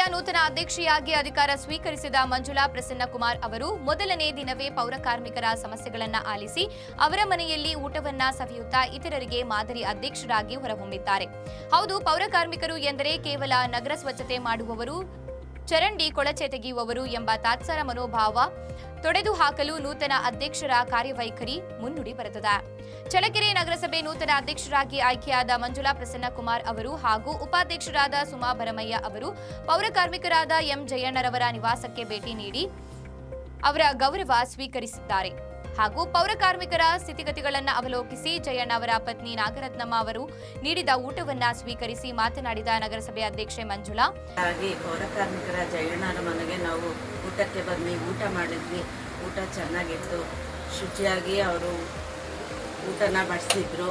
ಅಧ್ಯಕ್ಷೆಯಾಗಿ ಅಧಿಕಾರ ಸ್ವೀಕರಿಸಿದ ಮಂಜುಳಾ ಪ್ರಸನ್ನಕುಮಾರ್ ಅವರು ಮೊದಲನೇ ದಿನವೇ ಪೌರ ಕಾರ್ಮಿಕರ ಸಮಸ್ಯೆಗಳನ್ನು ಆಲಿಸಿ ಅವರ ಮನೆಯಲ್ಲಿ ಊಟವನ್ನ ಸವಿಯುತ್ತಾ ಇತರರಿಗೆ ಮಾದರಿ ಅಧ್ಯಕ್ಷರಾಗಿ ಹೊರಹೊಮ್ಮಿದ್ದಾರೆ. ಹೌದು, ಪೌರ ಕಾರ್ಮಿಕರು ಎಂದರೆ ಕೇವಲ ನಗರ ಸ್ವಚ್ಛತೆ ಮಾಡುವವರು, ಚರಂಡಿ ಕೊಳಚೆ ತೆಗೆಯುವವರು ಎಂಬ ತಾತ್ಸಾರ ಮನೋಭಾವ ತೊಡೆದು ಹಾಕಲು ನೂತನ ಅಧ್ಯಕ್ಷರ ಕಾರ್ಯವೈಖರಿ ಮುನ್ನುಡಿ ಬರೆದಿದೆ. ಚಳ್ಳಕೆರೆ ನಗರಸಭೆ ನೂತನ ಅಧ್ಯಕ್ಷರಾಗಿ ಆಯ್ಕೆಯಾದ ಮಂಜುಳಾ ಪ್ರಸನ್ನಕುಮಾರ್ ಅವರು ಹಾಗೂ ಉಪಾಧ್ಯಕ್ಷರಾದ ಸುಮಾ ಭರಮಯ್ಯ ಅವರು, ಪೌರ ಕಾರ್ಮಿಕರಾದ ಎಂ ಜಯಣ್ಣರವರ ನಿವಾಸಕ್ಕೆ ಭೇಟಿ ನೀಡಿ ಅವರ ಗೌರವ ಸ್ವೀಕರಿಸಿದ್ದಾರೆ. ಹಾಗೂ ಪೌರ ಕಾರ್ಮಿಕರ ಸ್ಥಿತಿಗತಿಗಳನ್ನು ಅವಲೋಕಿಸಿ ಜಯಣ್ಣ ಅವರ ಪತ್ನಿ ನಾಗರತ್ನಮ್ಮ ಅವರು ನೀಡಿದ ಊಟವನ್ನ ಸ್ವೀಕರಿಸಿ ಮಾತನಾಡಿದ ನಗರಸಭೆ ಅಧ್ಯಕ್ಷೆ ಮಂಜುಳಾ. ಹಾಗಾಗಿ ಪೌರ ಕಾರ್ಮಿಕರ ಜಯಣ್ಣನ ಮನೆಗೆ ನಾವು ಊಟಕ್ಕೆ ಬಂದು ಊಟ ಮಾಡಿದ್ವಿ. ಊಟ ಚೆನ್ನಾಗಿತ್ತು. ಶುಚಿಯಾಗಿ ಅವರು ಊಟನ ಬಡಿಸಿದ್ರು.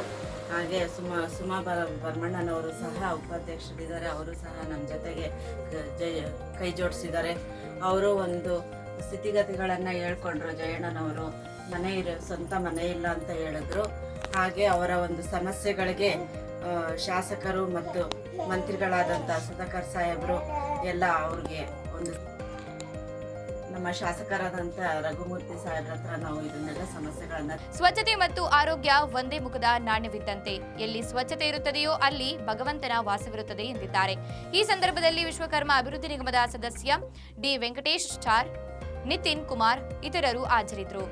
ಹಾಗೆ ಸುಮ, ಸುಮಾ ಬರ ಬರ್ಮಣ್ಣನವರು ಸಹ ಉಪಾಧ್ಯಕ್ಷರಿದ್ದಾರೆ. ಅವರು ಸಹ ನಮ್ಮ ಜೊತೆಗೆ ಜಯ ಕೈ ಜೋಡಿಸಿದ್ದಾರೆ. ಅವರು ಒಂದು ಸ್ಥಿತಿಗತಿಗಳನ್ನು ಹೇಳ್ಕೊಂಡ್ರು ಜಯಣ್ಣನವರು. ಮನೆ ಇರ, ಸ್ವಂತ ಮನೆ ಇಲ್ಲ ಅಂತ ಹೇಳಿದ್ರು. ಹಾಗೆ ಅವರ ಒಂದು ಸಮಸ್ಯೆಗಳಿಗೆ ಶಾಸಕರು ಮತ್ತು ಮಂತ್ರಿಗಳಾದಂಥ ಸುಧಾಕರ್ ಸಾಹೇಬರು ಎಲ್ಲ ಅವ್ರಿಗೆ ಒಂದು ನಮ್ಮ ಶಾಸಕರಾದಂಥ ರಘುಮೂರ್ತಿ ಸಾಹೇಬ್ರ ಹತ್ರ ನಾವು ಇದನ್ನೆಲ್ಲ ಸಮಸ್ಯೆಗಳನ್ನ ಸ್ವಚ್ಛತೆ ಮತ್ತು ಆರೋಗ್ಯ ಒಂದೇ ಮುಖದ ನಾಣ್ಯವಿದ್ದಂತೆ ಎಲ್ಲಿ ಸ್ವಚ್ಛತೆ ಇರುತ್ತದೆಯೋ ಅಲ್ಲಿ ಭಗವಂತನ ವಾಸವಿರುತ್ತದೆ ಎಂದಿದ್ದಾರೆ. ಈ ಸಂದರ್ಭದಲ್ಲಿ ವಿಶ್ವಕರ್ಮ ಅಭಿವೃದ್ಧಿ ನಿಗಮದ ಸದಸ್ಯ ಡಿ ವೆಂಕಟೇಶ್ ಸ್ಟಾರ್ ನಿತಿನ್ ಕುಮಾರ್ ಇತರರು ಹಾಜರಿದ್ದರು.